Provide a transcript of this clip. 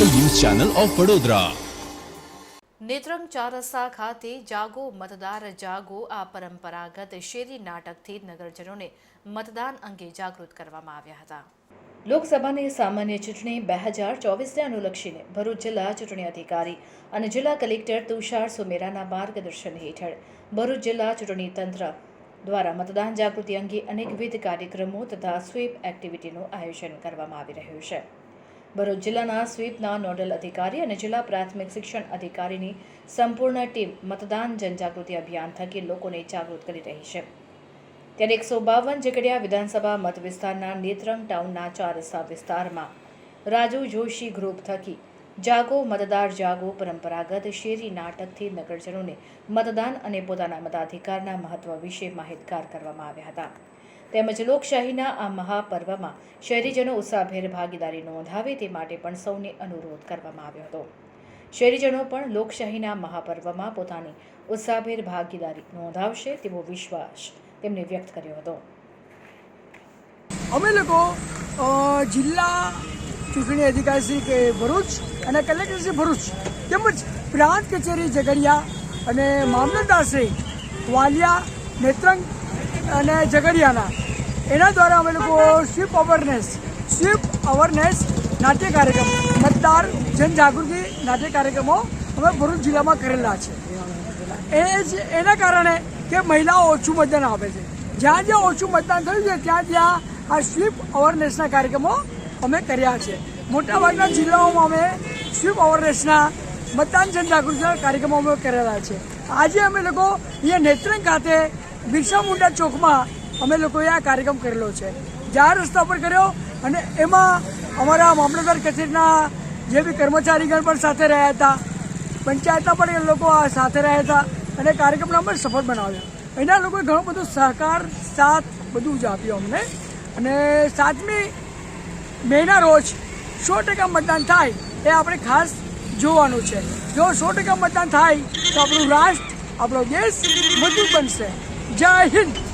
Channel of Vadodara. Netrang ચાર રસ્તા ખાતે જાગો મતદાર જાગો આ પરંપરાગત શેરી નાટકથી નગરજનોને મતદાન અંગે જાગૃત કરવામાં આવ્યા હતા. લોકસભાની સામાન્ય ચૂંટણી બે હજાર ચોવીસને અનુલક્ષીને ભરૂચ જિલ્લા ચૂંટણી અધિકારી અને જિલ્લા કલેક્ટર તુષાર સુમેરાના માર્ગદર્શન હેઠળ ભરૂચ જિલ્લા ચૂંટણી તંત્ર દ્વારા મતદાન જાગૃતિ અંગે અનેકવિધ કાર્યક્રમો તથા સ્વીપ એક્ટિવિટીનું આયોજન કરવામાં આવી રહ્યું છે. ભરૂચ જિલ્લાના સ્વીપના નોડલ અધિકારી અને જિલ્લા પ્રાથમિક શિક્ષણ અધિકારીની સંપૂર્ણ ટીમ મતદાન જનજાગૃતિ અભિયાન થકી લોકોને જાગૃત કરી રહી છે. ત્યારે એકસો બાવન ઝઘડિયા વિધાનસભા મત વિસ્તારના નેત્રંગ ટાઉનના ચાર રસ્તા વિસ્તારમાં રાજુ જોશી ગ્રુપ થકી જાગો, મતદાર જાગો, પરંપરાગત શેરી નાટકથી નગરજનોને મતદાન અને પોતાના મતાધિકારના મહત્વ વિશે માહિતગાર કરવામાં આવ્યા હતા. તેમજ લોકશાહીના આ મહાપર્વમાં શહેરીજનો ઉત્સાહભેર ભાગીદારી નોંધાવે તે માટે પણ સૌને અનુરોધ કરવામાં આવ્યો હતો. શહેરીજનો પણ લોકશાહીના મહાપર્વમાં પોતાની ઉત્સાહભેર ભાગીદારી નોંધાવશે તેવો વિશ્વાસ તેમણે વ્યક્ત કર્યો હતો. અમે લોકો જિલ્લા ચૂંટણી અધિકારી શ્રી ભરૂચ અને કલેક્ટર શ્રી ભરૂચ તેમજ પ્રાંત કચેરી ઝઘડિયા અને મામલતદારશ્રી વાલિયા, નેત્રંગ અને ઝઘડિયાના. એના દ્વારા અમે લોકો સ્વીપ અવેરનેસ સ્વીપ અવેરનેસ નાટ્ય કાર્યક્રમ, મતદાર જનજાગૃતિ નાટ્ય કાર્યક્રમો અમે ભરૂચ જિલ્લામાં કરેલા છે. એ જ એના કારણે કે મહિલાઓ ઓછું મતદાન આપે છે. જ્યાં જ્યાં ઓછું મતદાન થયું છે, ત્યાં ત્યાં આ સ્વીપ અવેરનેસના કાર્યક્રમો અમે કર્યા છે. મોટાભાગના જિલ્લાઓમાં અમે સ્વીપ અવેરનેસના મતદાન જનજાગૃતિના કાર્યક્રમો અમે કરેલા છે. આજે અમે લોકો અહીંયા નેત્રંગ ખાતે બિરસા મુંડા ચોકમાં અમે લોકોએ આ કાર્યક્રમ કરેલો છે. જાહેર રસ્તા પર કર્યો અને એમાં અમારા મામલતદાર કચેરીના જે બી કર્મચારીગણ પણ સાથે રહ્યા હતા, પંચાયતના પણ એ લોકો સાથે રહ્યા હતા અને કાર્યક્રમને અમે સફળ બનાવ્યો. એના લોકોએ ઘણો બધો સહકાર, સાથ બધું જ આપ્યું અમને. અને સાતમી મેના રોજ સો ટકા મતદાન થાય એ આપણે ખાસ જોવાનું છે. જો સો ટકા મતદાન થાય તો આપણું રાષ્ટ્ર, આપણો દેશ મજબૂત બનશે. જય હિન્દ!